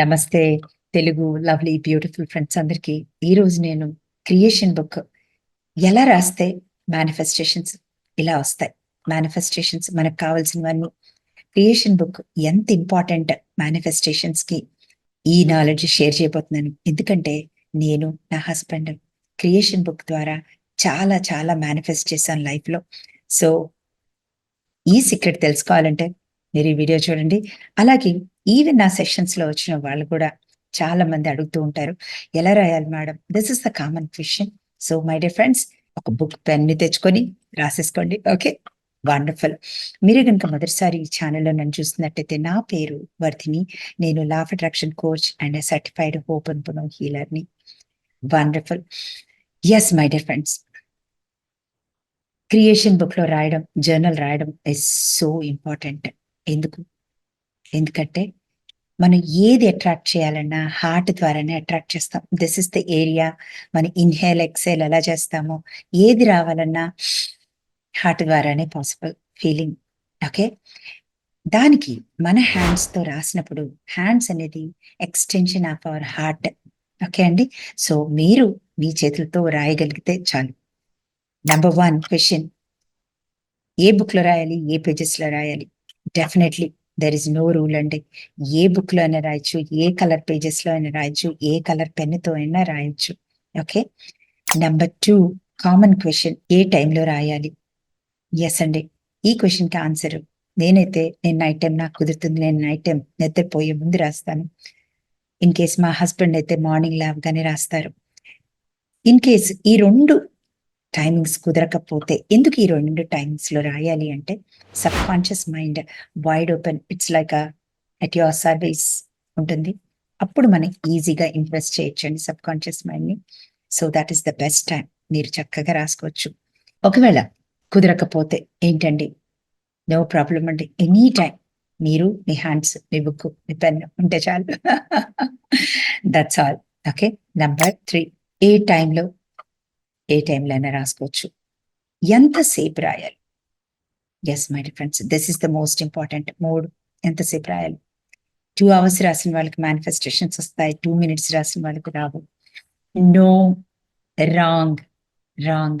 నమస్తే Telugu lovely beautiful friends అందరికి. ఈ రోజు నేను క్రియేషన్ బుక్ ఎలా రాస్తే మేనిఫెస్టేషన్స్ ఇలా వస్తాయి. మేనిఫెస్టేషన్స్ మనకు కావాల్సినవన్నీ. క్రియేషన్ బుక్ ఎంత ఇంపార్టెంట్ మేనిఫెస్టేషన్స్కి ఈ నాలెడ్జ్ షేర్ చేయబోతున్నాను. ఎందుకంటే నేను నా హస్బెండ్ క్రియేషన్ బుక్ ద్వారా చాలా చాలా మేనిఫెస్ట్ చేశాను లైఫ్లో. సో ఈ సీక్రెట్ తెలుసుకోవాలంటే మీరు ఈ వీడియో చూడండి. అలాగే ఈవెన్ నా సెషన్స్లో వచ్చిన వాళ్ళు కూడా చాలా మంది అడుగుతూ ఉంటారు ఎలా రాయాలి madam? This is the common question so my dear friends ఒక బుక్ పెన్ని తెచ్చుకొని రాసేసుకోండి. ఓకే వండర్ఫుల్ మీరు కనుక మొదటిసారి ఈ ఛానల్లో నన్ను చూస్తున్నట్టయితే నా పేరు వర్ధిని. నేను law of attraction coach and certified open పునో హీలర్ని. Wonderful yes my dear friends creation బుక్లో రాయడం జర్నల్ రాయడం ఇస్ సో ఇంపార్టెంట్ ఎందుకు? ఎందుకంటే మనం ఏది అట్రాక్ట్ చేయాలన్నా హార్ట్ ద్వారానే అట్రాక్ట్ చేస్తాం. దిస్ ఇస్ ద ఏరియా మన ఇన్హేల్ ఎక్సేల్ ఎలా చేస్తామో ఏది రావాలన్నా హార్ట్ ద్వారానే పాసిబుల్ ఫీలింగ్ ఓకే దానికి మన హ్యాండ్స్తో రాసినప్పుడు హ్యాండ్స్ అనేది extension of our heart okay అండి? సో మీరు మీ చేతులతో రాయగలిగితే చాలు. నంబర్ వన్ క్వశ్చన్ ఏ బుక్లో రాయాలి? ఏ పేజెస్లో రాయాలి? Definitely there is no rule అండి. ఏ బుక్లో అయినా రాయొచ్చు ఏ కలర్ పేజెస్లో అయినా రాయొచ్చు ఏ కలర్ పెన్నుతో అయినా రాయొచ్చు. Okay number two common question ఏ టైంలో రాయాలి? ఎస్ అండి. ఈ క్వశ్చన్కి ఆన్సర్ నేనైతే నేను నైట్ టైం నాకు కుదురుతుంది నేను నైట్ టైం నిద్రపోయే ముందు రాస్తాను. ఇన్ కేస్ మా హస్బెండ్ అయితే మార్నింగ్ లేవగానే రాస్తారు. ఇన్ కేస్ ఈ రెండు టైమింగ్స్ కుదరకపోతే ఎందుకు ఈ రెండు టైమింగ్స్లో రాయాలి అంటే subconscious mind wide open it's like at your service ఉంటుంది. అప్పుడు మనం ఈజీగా ఇంప్రెస్ చేయొచ్చండి సబ్ కాన్షియస్ మైండ్ని so that is the best time మీరు చక్కగా రాసుకోవచ్చు. ఒకవేళ కుదరకపోతే ఏంటండి? నో ప్రాబ్లం అండి. ఎనీ టైం మీరు మీ హ్యాండ్స్ మీ బుక్ మీ పెన్ ఉంటే చాలు. That's all okay number three ఏ టైంలో ఏ టైంలో అయినా రాసుకోవచ్చు. ఎంతసేపు రాయాలి? Yes my dear friends this is the most important mood ఎంతసేపు రాయాలి? టూ అవర్స్ రాసిన వాళ్ళకి మేనిఫెస్టేషన్స్ వస్తాయి. టూ మినిట్స్ రాసిన వాళ్ళకి రావు. No wrong wrong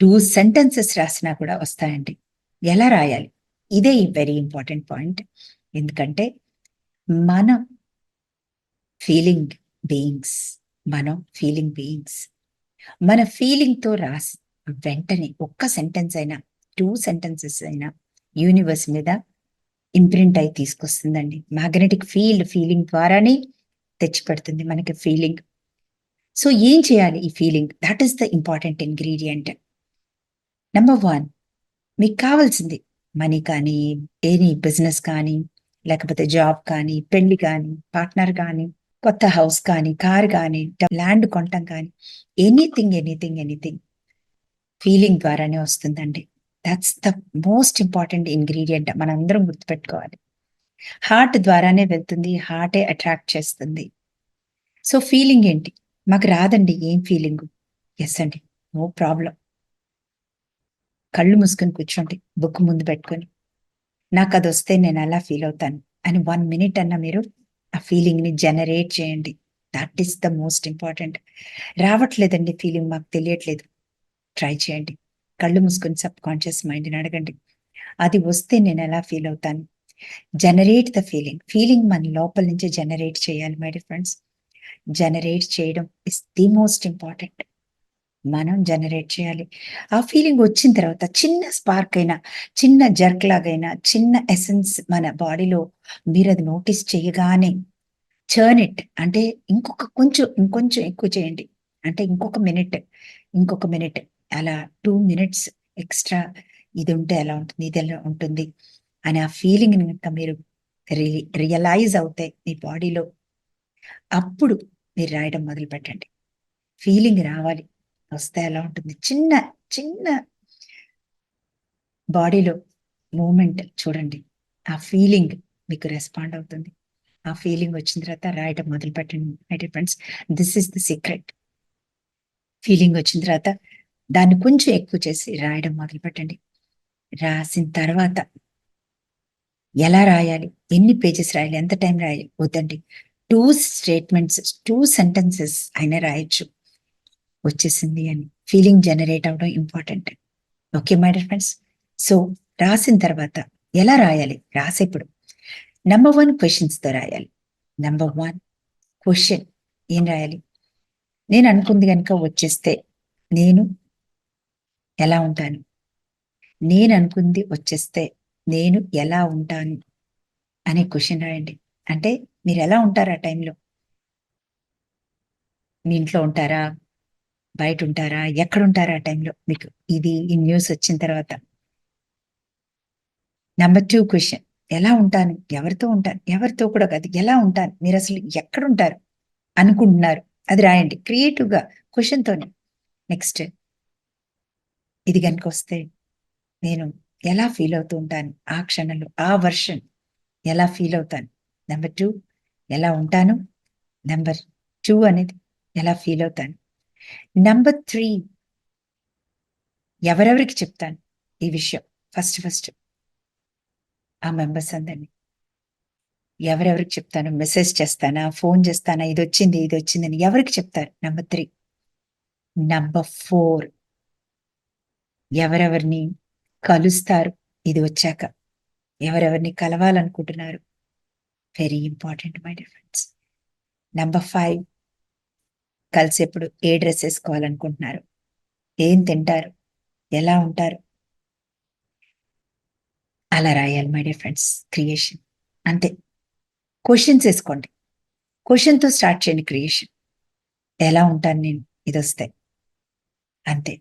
two sentences రాసినా కూడా వస్తాయండి. ఎలా రాయాలి? ఇదే వెరీ ఇంపార్టెంట్ పాయింట్ ఎందుకంటే మనం ఫీలింగ్ బీయింగ్స్ మనం ఫీలింగ్ బీయింగ్స్ మన ఫీలింగ్తో రాసి వెంటనే ఒక్క సెంటెన్స్ అయినా టూ సెంటెన్సెస్ అయినా యూనివర్స్ మీద ఇంప్రింట్ అయి తీసుకొస్తుందండి. మ్యాగ్నెటిక్ ఫీల్డ్ ఫీలింగ్ ద్వారానే తెచ్చిపెడుతుంది మనకి ఫీలింగ్ సో ఏం చేయాలి ఈ feeling that is the important ingredient number one మీకు కావాల్సింది మనీ కానీ ఎనీ బిజినెస్ కానీ లేకపోతే జాబ్ కానీ పెళ్ళి కానీ పార్ట్నర్ కానీ కొత్త హౌస్ కానీ కార్ కానీ ల్యాండ్ కొనటం కానీ ఎనీథింగ్ ఎనీథింగ్ ఎనీథింగ్ ఫీలింగ్ ద్వారానే వస్తుందండి. That's the most important ingredient మనందరం గుర్తుపెట్టుకోవాలి. హార్ట్ ద్వారానే వెళ్తుంది హార్టే అట్రాక్ట్ చేస్తుంది. సో ఫీలింగ్ ఏంటి? మాకు రాదండి ఏం ఫీలింగ్ ఎస్ అండి నో ప్రాబ్లం కళ్ళు మూసుకొని కూర్చోండి బుక్ ముందు పెట్టుకొని. నాకు అది వస్తే నేను అలా ఫీల్ అవుతాను. అని వన్ మినిట్ అన్న మీరు ఆ ఫీలింగ్ని జనరేట్ చేయండి. That is the most important రావట్లేదండి ఫీలింగ్ మాకు తెలియట్లేదు. ట్రై చేయండి. కళ్ళు మూసుకొని సబ్ కాన్షియస్ మైండ్ని అడగండి. అది వస్తే నేను ఎలా ఫీల్ అవుతాను? జనరేట్ ద ఫీలింగ్ ఫీలింగ్ మన లోపల నుంచి జనరేట్ చేయాలి మై ఫ్రెండ్స్ జనరేట్ చేయడం ఇస్ ది మోస్ట్ ఇంపార్టెంట్ మనం జనరేట్ చేయాలి. ఆ ఫీలింగ్ వచ్చిన తర్వాత చిన్న స్పార్క్ అయినా చిన్న జర్క్ లాగైనా చిన్న ఎసెన్స్ మన బాడీలో మీరు అది నోటీస్ చేయగానే చర్న్ ఇట్. అంటే ఇంకొక కొంచెం ఇంకొంచెం ఎక్కువ చేయండి. అంటే ఇంకొక మినిట్ ఇంకొక మినిట్. అలా టూ మినిట్స్ ఎక్స్ట్రా ఇది ఉంటే ఎలా ఉంటుంది ఇది ఎలా ఉంటుంది అని ఆ ఫీలింగ్ కనుక మీరు రియలైజ్ అవుతాయి మీ బాడీలో. అప్పుడు మీరు రాయడం మొదలు పెట్టండి ఫీలింగ్ రావాలి. వస్తే ఎలా ఉంటుంది? చిన్న చిన్న బాడీలో మూమెంట్ చూడండి. ఆ ఫీలింగ్ మీకు రెస్పాండ్ అవుతుంది. ఆ ఫీలింగ్ వచ్చిన తర్వాత రాయటం మొదలు పెట్టండి. My friends this is the secret feeling వచ్చిన తర్వాత దాన్ని కొంచెం ఎక్కువ చేసి రాయడం మొదలు పెట్టండి. రాసిన తర్వాత ఎలా రాయాలి? ఎన్ని పేజెస్ రాయాలి? ఎంత టైం రాయాలి? వద్దండి. టూ స్టేట్మెంట్స్ టూ సెంటెన్సెస్ అయినా రాయొచ్చు. వచ్చేసింది అని. ఫీలింగ్ జనరేట్ అవడం important okay my dear friends so రాసిన తర్వాత ఎలా రాయాలి? రాసేప్పుడు నంబర్ వన్ క్వశ్చన్స్తో రాయాలి. నంబర్ వన్ క్వశ్చన్ ఏం రాయాలి? నేను అనుకుంది కనుక వచ్చేస్తే నేను ఎలా ఉంటాను? నేను అనుకుంది వచ్చేస్తే నేను ఎలా ఉంటాను? అనే క్వశ్చన్ రాయండి. అంటే మీరు ఎలా ఉంటారు ఆ టైంలో మీ ఇంట్లో ఉంటారా? బయట ఉంటారా ఎక్కడ ఉంటారా ఆ టైంలో మీకు? ఇది ఈ న్యూస్ వచ్చిన తర్వాత. నెంబర్ టూ క్వశ్చన్ ఎలా ఉంటాను? ఎవరితో ఉంటాను? ఎవరితో కూడా కాదు. ఎలా ఉంటాను? మీరు అసలు ఎక్కడ ఉంటారు అనుకుంటున్నారు. అది రాయండి. క్రియేటివ్గా క్వశ్చన్తోనే నెక్స్ట్ ఇది కనుక వస్తే నేను ఎలా ఫీల్ అవుతూ ఉంటాను? ఆ క్షణంలో ఆ వర్షన్ ఎలా ఫీల్ అవుతాను? నెంబర్ టూ ఎలా ఉంటాను? నెంబర్ టూ అనేది ఎలా ఫీల్ అవుతాను? నంబర్ త్రీ ఎవరెవరికి చెప్తాను ఈ విషయం? ఫస్ట్ ఫస్ట్ ఆ మెంబర్స్ అందరినీ. ఎవరెవరికి చెప్తాను? మెసేజ్ చేస్తానా? ఫోన్ చేస్తానా? ఇది వచ్చింది ఇది వచ్చిందని ఎవరికి చెప్తారు నెంబర్ త్రీ నంబర్ ఫోర్ ఎవరెవరిని కలుస్తారు? ఇది వచ్చాక. ఎవరెవరిని కలవాలనుకుంటున్నారు? Very important my difference number five కలిసేప్పుడు ఏ డ్రెస్ వేసుకోవాలనుకుంటున్నారు? ఏం తింటారు? ఎలా ఉంటారు? అలా రాయాలి మై డియర్ ఫ్రెండ్స్ క్రియేషన్ అంతే. క్వశ్చన్స్ వేసుకోండి. క్వశ్చన్తో స్టార్ట్ చేయండి క్రియేషన్ ఎలా ఉంటాను నేను? ఇది వస్తే. అంతే.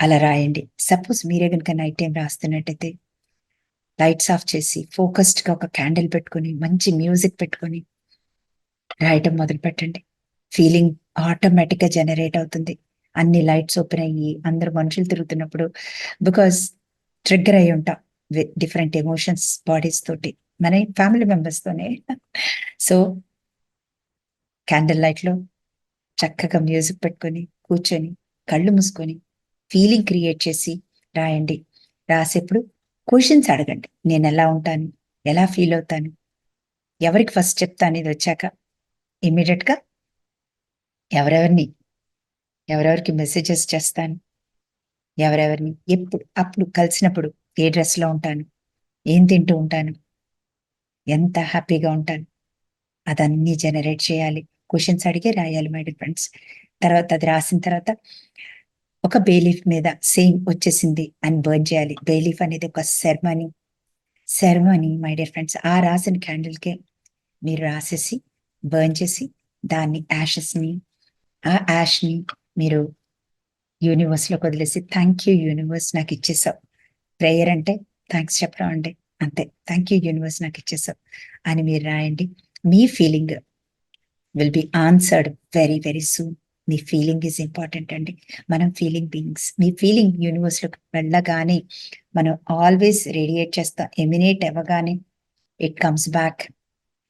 అలా రాయండి. సపోజ్ మీరే కనుక నైట్ టైం రాస్తున్నట్టయితే లైట్స్ ఆఫ్ చేసి ఫోకస్డ్గా ఒక క్యాండిల్ పెట్టుకొని మంచి మ్యూజిక్ పెట్టుకొని రాయటం మొదలు పెట్టండి ఫీలింగ్ ఆటోమేటిక్గా జనరేట్ అవుతుంది. అన్ని లైట్స్ ఓపెన్ అయ్యి అందరు మనుషులు తిరుగుతున్నప్పుడు బికాస్ ట్రిగ్గర్ అయి ఉంటాం డిఫరెంట్ ఎమోషన్స్ బాడీస్ తోటి. మన ఫ్యామిలీ మెంబర్స్ తోనే. సో క్యాండిల్ లైట్లో చక్కగా మ్యూజిక్ పెట్టుకొని కూర్చొని కళ్ళు మూసుకొని ఫీలింగ్ క్రియేట్ చేసి రాయండి. రాసేప్పుడు క్వశ్చన్స్ అడగండి. నేను ఎలా ఉంటాను? ఎలా ఫీల్ అవుతాను? ఎవరికి ఫస్ట్ చెప్తాను? ఇది వచ్చాక ఇమీడియట్గా ఎవరెవరిని? ఎవరెవరికి మెసేజెస్ చేస్తాను? ఎవరెవరిని? ఎప్పుడు అప్పుడు కలిసినప్పుడు ఏ డ్రెస్లో ఉంటాను? ఏం తింటూ ఉంటాను? ఎంత హ్యాపీగా ఉంటాను? అదన్నీ జనరేట్ చేయాలి. క్వశ్చన్స్ అడిగే రాయాలి మై డియర్ ఫ్రెండ్స్ తర్వాత అది రాసిన తర్వాత ఒక బేలీఫ్ మీద సేమ్ వచ్చేసింది అని బర్న్ చేయాలి. బేలీఫ్ అనేది ఒక ceremony ceremony my dear friends ఆ రాసిన క్యాండిల్కే మీరు రాసేసి బర్న్ చేసి దాన్ని యాషెస్ని ఆ యాష్ని మీరు యూనివర్స్లోకి వదిలేసి థ్యాంక్ యూ యూనివర్స్ నాకు ఇచ్చేసావు. ప్రేయర్ అంటే థ్యాంక్స్ చెప్పడం అండి అంతే. థ్యాంక్ యూ యూనివర్స్ నాకు ఇచ్చేసావు. అని మీరు రాయండి. మీ feeling will be answered very very soon. Me feeling is important అండి. మనం ఫీలింగ్ బీయింగ్స్ మీ ఫీలింగ్ యూనివర్స్లోకి వెళ్ళగానే మనం ఆల్వేస్ రేడియేట్ చేస్తాం ఎమినేట్ అవ్వగానే it comes back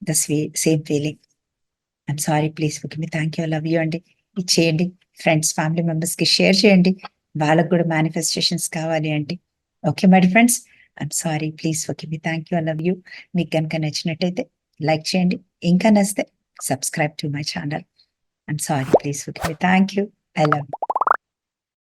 the same feeling. I'm sorry please okay me thank you love you అండి. ఇది చేయండి. ఫ్రెండ్స్ ఫ్యామిలీ మెంబర్స్కి షేర్ చేయండి. వాళ్ళకు కూడా మేనిఫెస్టేషన్స్ కావాలి అంటే okay my friends I'm sorry please okay me thank you love you మీకు కనుక నచ్చినట్టయితే లైక్ చేయండి. ఇంకా నచ్చితే subscribe to my channel I'm sorry please okay me thank you I love you